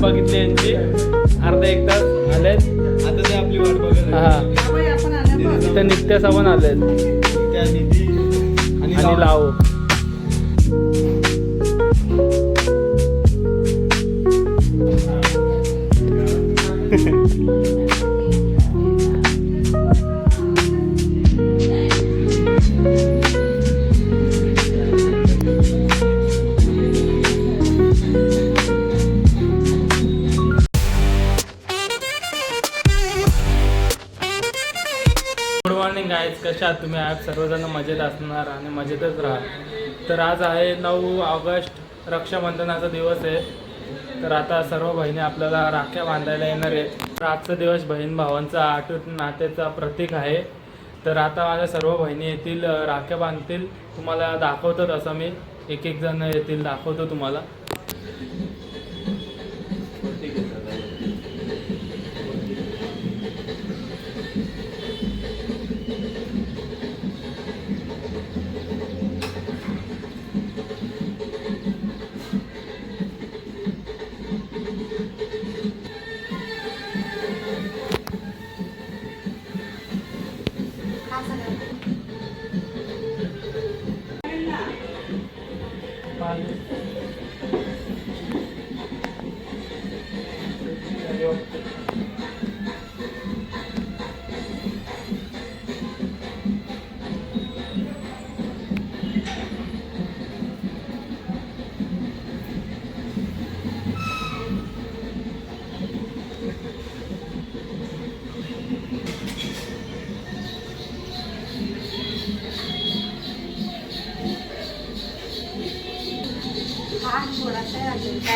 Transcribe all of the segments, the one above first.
बघितली यांची. अर्धा एक तास आलेत. आता ते आपली वाट बघत हा. इथं नित्य त्या निधी आणि लाव गुड कशा आहात तुम्ही आहात सर्वजण मजेत असणार आणि मजेतच राहा तर आज आहे नऊ ऑगस्ट रक्षाबंधनाचा दिवस आहे. तर आता सर्व बहिणी आपल्याला राख्या बांधायला येणार आहेत. तर आजचा दिवस बहीण भावांचा आटूट नात्याचा प्रतीक आहे. तर आता माझ्या सर्व बहिणी येतील राख्या बांधतील. तुम्हाला दाखवतो तसं मी. एक एक जण येतील दाखवतो तुम्हाला.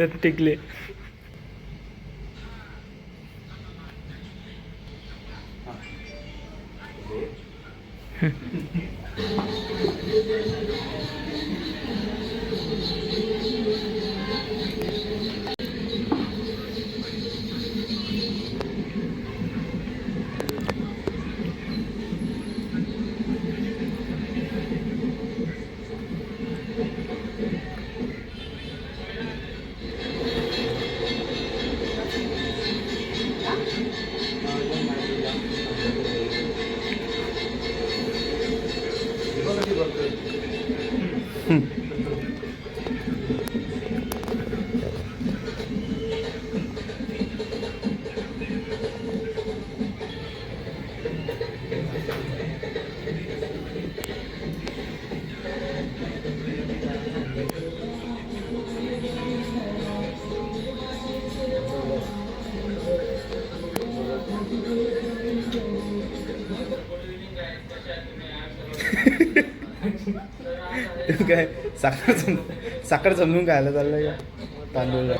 डोल्यात टिकले साखर साखर समजून खायला चाललंय. का तांदूळ.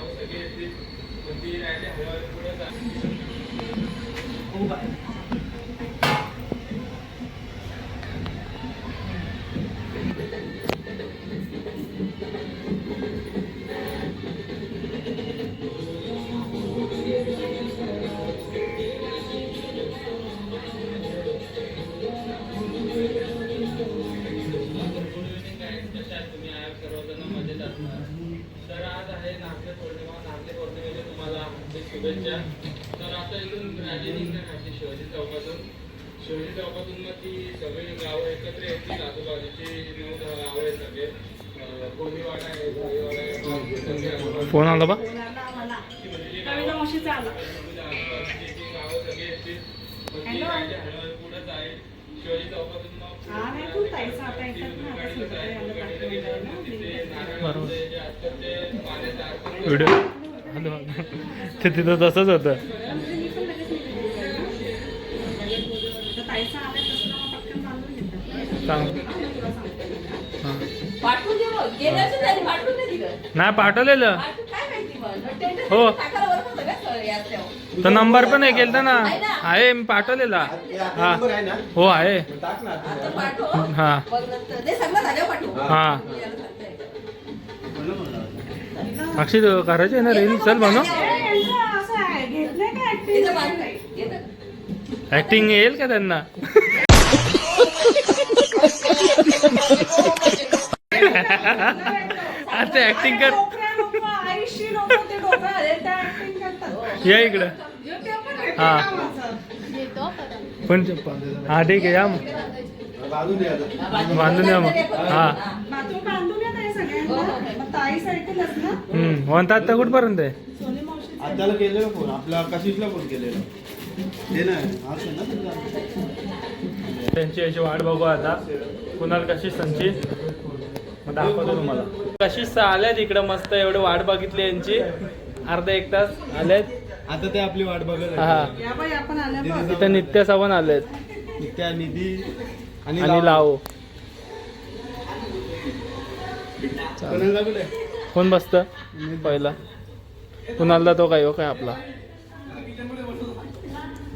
बरोबर. Video hello. ते तिथं तसंच होतं. हां नाही पाठवलेलं. हो. टाकायला बरोबर सगळ्या सोय असल्यावर. तो नंबर पण आहे केलता ना. आहे मी पाठवलेला. हा. हो आहे. हा. हा. अक्षय करायची आहे ना रील? चल बनव. ऍक्टिंग येईल का त्यांना? आता ऍक्टिंग कर. या इकडं. हा. पण हा ठीक आहे या मग. बांधून या मग. हा. बाथरूम बांधून येत आहे सगळ्यांना. मग ताई सायकलच ना हम्म म्हणतात तर कुठपर्यंत आत्याला केलेला फोन आपला कशिशला फोन केलेला. ते नाही त्यांची याची वाट बघू आता. कुणाल कशी संची? मग दाखवतो तुम्हाला. कशीच आल्यात इकडं मस्त एवढी वाट बघितली यांची. अर्धा एक तास आलेत. आता ते आपली वाट बघत हा. इथं नित्य सवन आलेत. नित्या निधी आणि आणि लाव. कोणाला कुठे कोण बसत? पहिला. कुणालदा तो काय हो काय आपला?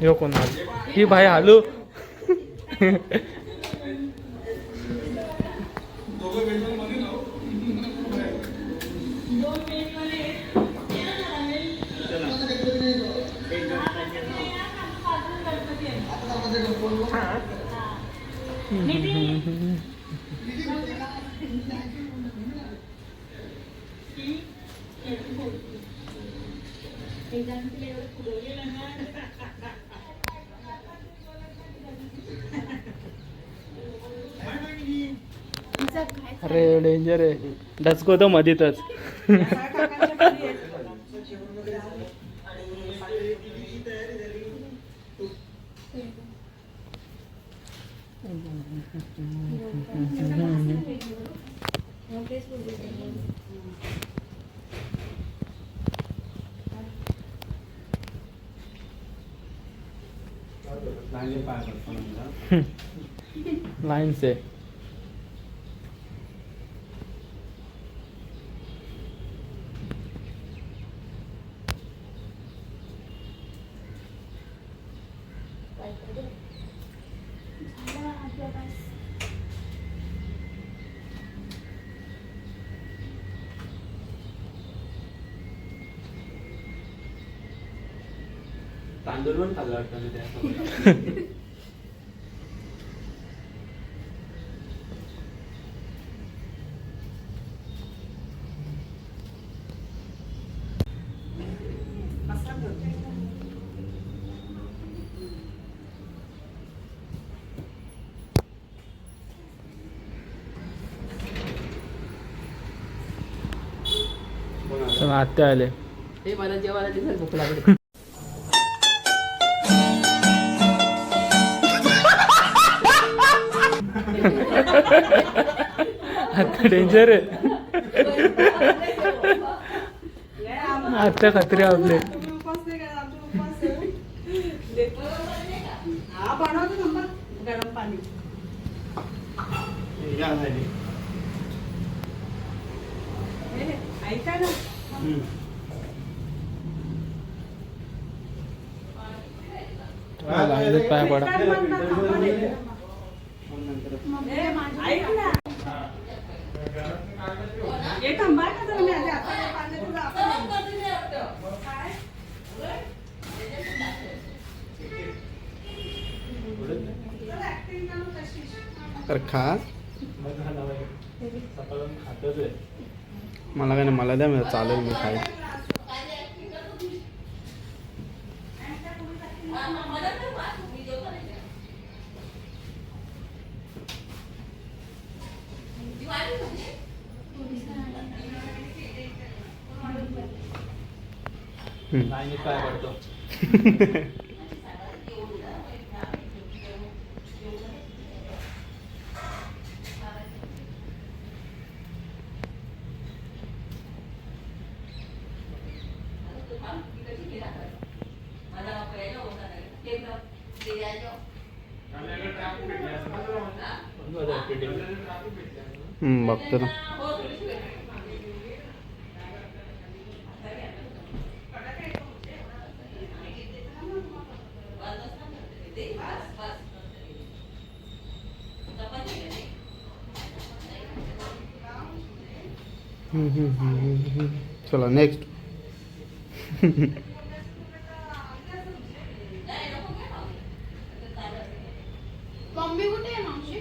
यो कुणाल. ही भाई हालू. अरे डेंजर आहे. डचको तो मधीतच. लाईन से तांदूळ पण खाल्ला वाटतं त्या आत्या आले. ते मला जेवायला दिसेल भूक लागली. आत्या डेंजर आहे. आत्या खत्री आपले तुम्ही उपवास नाही करा, आमचा उपवास आहे. देतो. हा, बनवतो थांबा. गरम पाणी या झाली. हे, हे, ऐका ना हम्म. लाईनीत पाय पडा काय म्हणता? थांबा नाही. हे, ऐक ना हे थांबा ना जरा मी आले आता हे पाणी तुझं आपण काय? चला, acting तर खा. मला काय नाही मला द्या मी चालेल मी खाईल हम्म. लाईनीत पाय पडतो मला चला नेक्स्ट मम्मी कुठे आहे मावशी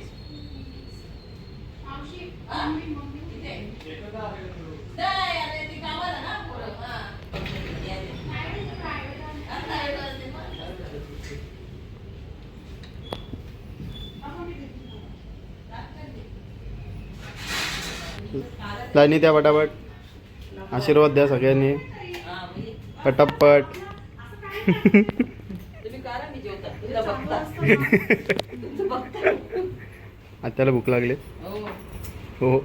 मावशी मम्मी मम्मी कुठे आहे नाही, अरे ती कामाला ना पोरं. हा. नाही, ती private आहे. आता आहे बरं ते पण. आपण किती दिवस? सगळ्यांनी त्या पटापट आशीर्वाद द्या सगळ्यांनी. पटापट. आत्याला भूक लागली. हो.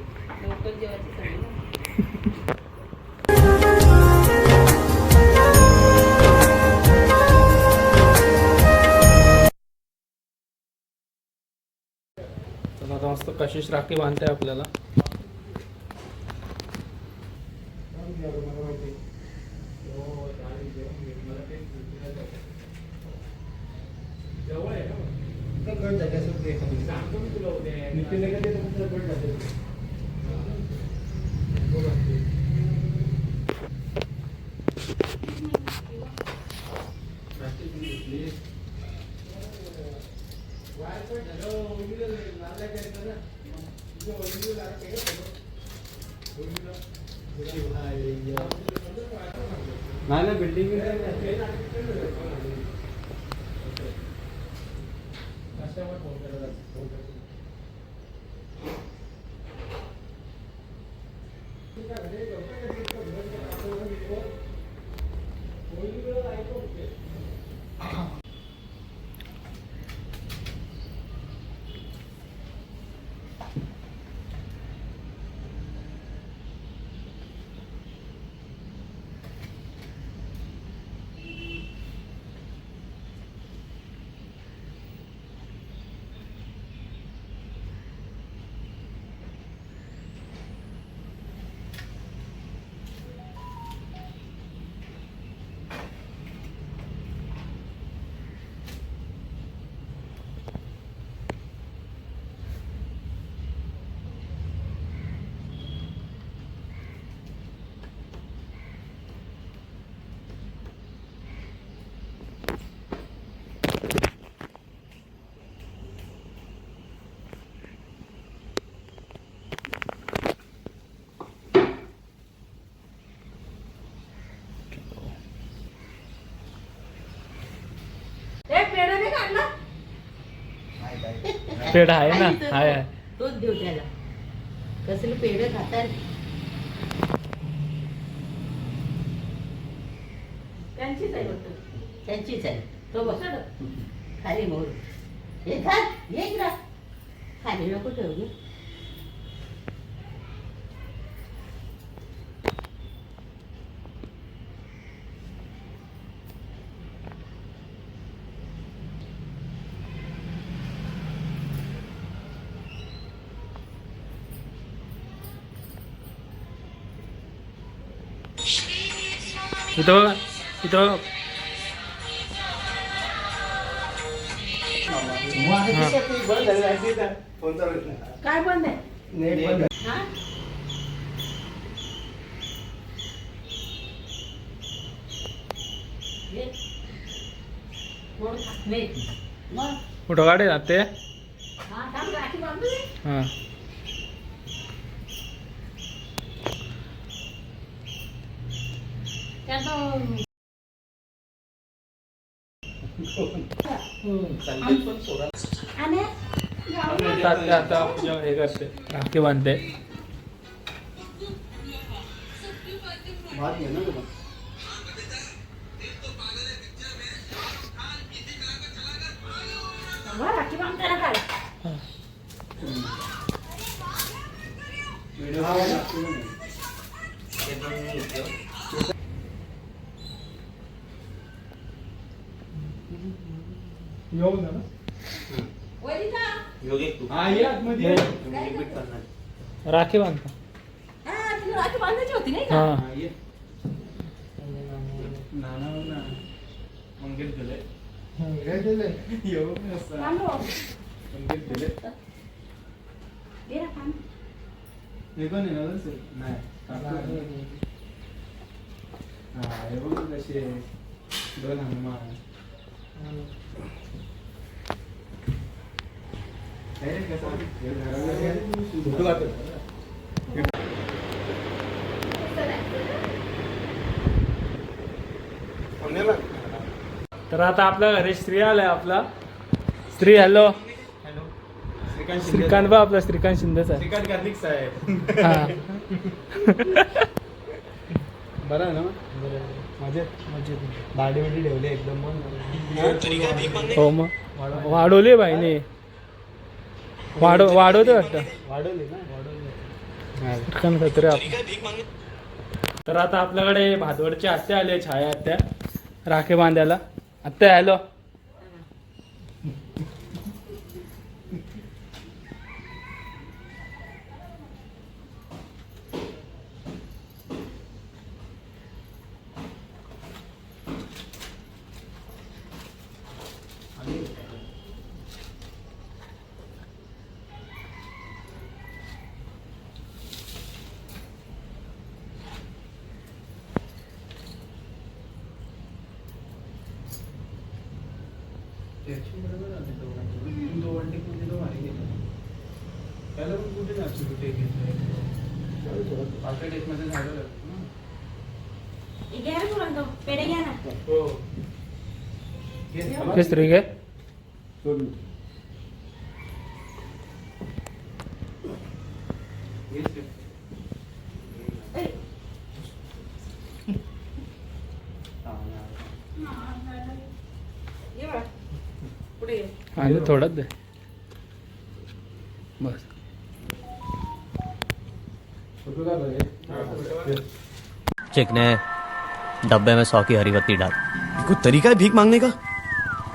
मस्त कशीच राखी बांधते आपल्याला. तुमचं बघता आत्याला भूक लागली हो हो लवकर जेवायची सवय ना. तर आता मस्त कशिश राखी बांधते आपल्याला नाही ना बिल्डिंग ए, पेढा नाही का आणला? पेढा आहे ना? आहे आहे. तोच देऊ त्याला. कसले पेढे खातात त्यांचीच आहे वाटतं. त्यांचीच आहे. तो बघ खाली मोर. हे खा इकडं. खाली नको ठेवू इथं बघा इथं काय बंद आहे? हा? कुठं काढे ना ते हा थांब राखी बांधू दे. हां त्यात आणि आता आता हे करते. राखी बांधते. राखी बांधताना काय? व्हिडिओ ना. येऊ ना वरिता हा ये आतमध्ये राखी बांधता हा, तिला राखी बांधायची होती नाही का हा हा, ये. नानावर ना. मंगेश दिले. येऊ नका. थांबव. मंगेश दिले. थांब. हे पण आहे ना सर? नाही. काका. हा, हे बघ कसे दोन हनुमान हे कसं? हे घराला हे- पुण्याला? तर आता आपल्या घरी श्री आलाय आपला. Shri hello hello Shrikant Shinde. Shrikant बा आपला श्रीकांत शिंदेचा आहे. श्रीकांत कार्तिक साहेब. हा. बरं आहे ना मजेत? बिडी ठेवली एकदम हो मग. वाढवले बाईने वाढव वाढवते वाटतं. वाढवली ना वाढवली श्रीकांत खत्रे आप तर आता आपल्याकडे भातवडची आत्या आली छाया आत्या राखे बांधायला. आत्या हॅलो त्याची बरोबर आली दोघांची. पण तो वनडे कुठे तो भारी गेला. त्याला पण कुठे जायचं कुठे घेतलंय? पाचव्या डेटमध्ये झालं ना. घ्या ना पुरण तो. पेढे घ्या ना. हो. घे, थांबा. हे श्री घे सोडून. घे, घे. ए, हा, हा. ये बाळा. पुढे ये. आणि थोडंच दे बस फोटो काढ रे. हा, फोटो. चिकने डब्बे में सौ की हरी बत्ती डाल कोई तरीका है भीख मांगने का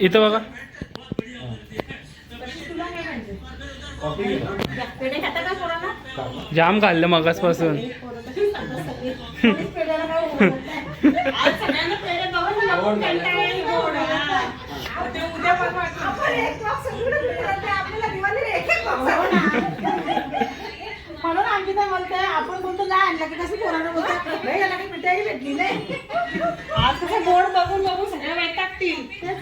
इथे बघा? जाम खाल्लं मगासपासून. पोरं म्हणून काय बोलतोय आपण बोलतो नाही आणला की कसं पोरांना बोलतो. "नाही, याला काही मिठाई भेटली नाही. आज कसं बोर्ड बघून बघून सगळ्या ते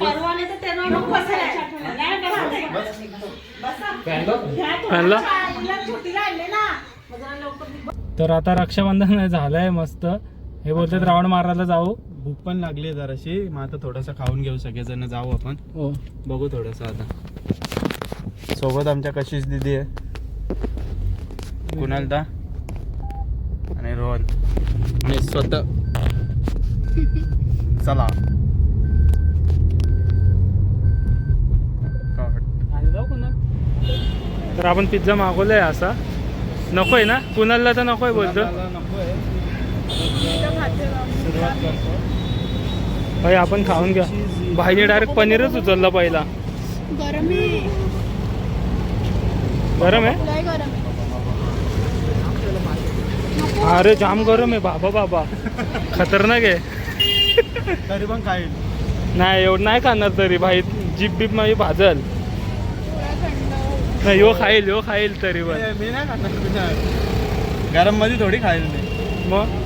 परवाने तर त्यांना नको बसायला. तर आता रक्षाबंधन झालंय मस्त. हे बोलतात राऊंड मारायला जाऊ. भूक पण लागली आहे जराशी. मग आता थोडंसं खाऊन घेऊ सगळेजण. जाऊ आपण. हो. बघू थोडंसं आता. सोबत आमच्या कशिश दिदी आहे. कुणालदा आणि रोहन. आणि स्वतः. चला. तर आपण पिझ्झा मागवलाय असा. नकोय ना? कुणाला तर नकोय बोलतो. भाई आपण खाऊन घ्या. भाईने डायरेक्ट पनीरच उचलला पहिला. गरम आहे अरे जाम गरम आहे बाबा बाबा। खतरनाक आहे तरी पण खाईल नाही एवढं नाही खाणार तरी भाई. जीप बीप माझी भाजल. नाही यो खाईल यो खाईल तरी पण. मी नाही खाणार. गरममध्ये थोडी खाईल मी. मग?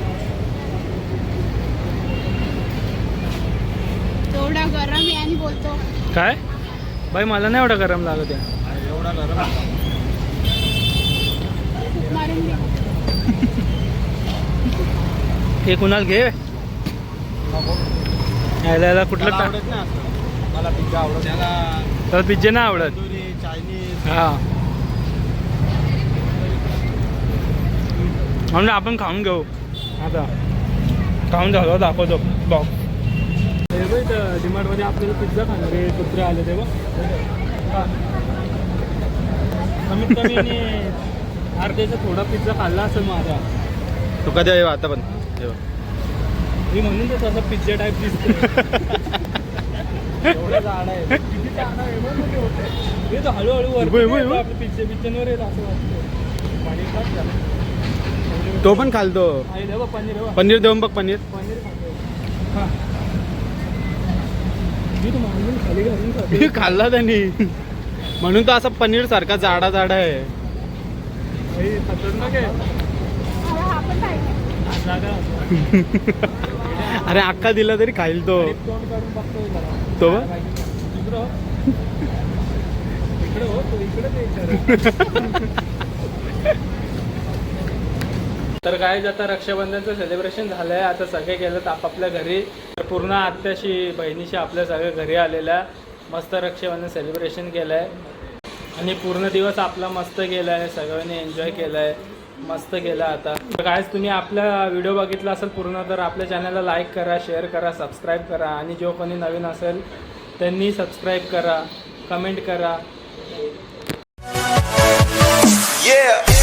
एवढा गरम आहे आणि बोलतो. काय? भाई मला नाही एवढं गरम लागत आहे. एवढा गरम हे कुणाल घे. यायला यायला कुठलं मला पिझ्झा आवडत त्याला तर पिझ्झा नाही आवडत. चायनीज. हा. म्हणून आपण खाऊन घेऊ. आता. खाऊन झालो दाखवतो. बॉक्स डिमार्टमध्ये आपल्याला पिझ्झा खाणार कुत्रे आले तेव्हा कमीत कमी अर्ध्याचा थोडा पिझ्झा खाल्ला असेल माझा तू कधी आहे आता पण. मी म्हणून तर तसा पिझ्झा टाईप दिसतो एवढं आहे किती होते. हे तर हळूहळू वर. आपले पिझ्झे पिझ्झांवर येत असं वाटतं पाणी खात जा. तो पण खालतो पनीर. पनीर देऊन बघ पनीर पनीर खातो हा. मी तर मागून खाली घालून खातो खाल्ला त्यांनी म्हणून तो असा पनीर सारखा जाडा जाडा आहे अरे अक्का दिला तरी खाईल तो. तो हो. हो. तर काय आता रक्षाबंधनचं सेलिब्रेशन झालंय. आता सगळे गेलेत आपापल्या घरी. तर पूर्ण आत्याशी बहिणीशी आपल्या सगळ्या घरी आलेल्या. मस्त रक्षाबंधन सेलिब्रेशन केलंय. आणि पूर्ण दिवस आपला मस्त गेलाय सगळ्यांनी एन्जॉय केलाय मस्त गेला आता. तर काय तुम्ही आपला व्हिडिओ बघितला असेल पूर्ण तर आपल्या चॅनलला लाईक करा शेअर करा सबस्क्राईब करा. आणि जो कोणी नवीन असेल त्यांनी सबस्क्राईब करा कमेंट करा. Yeah.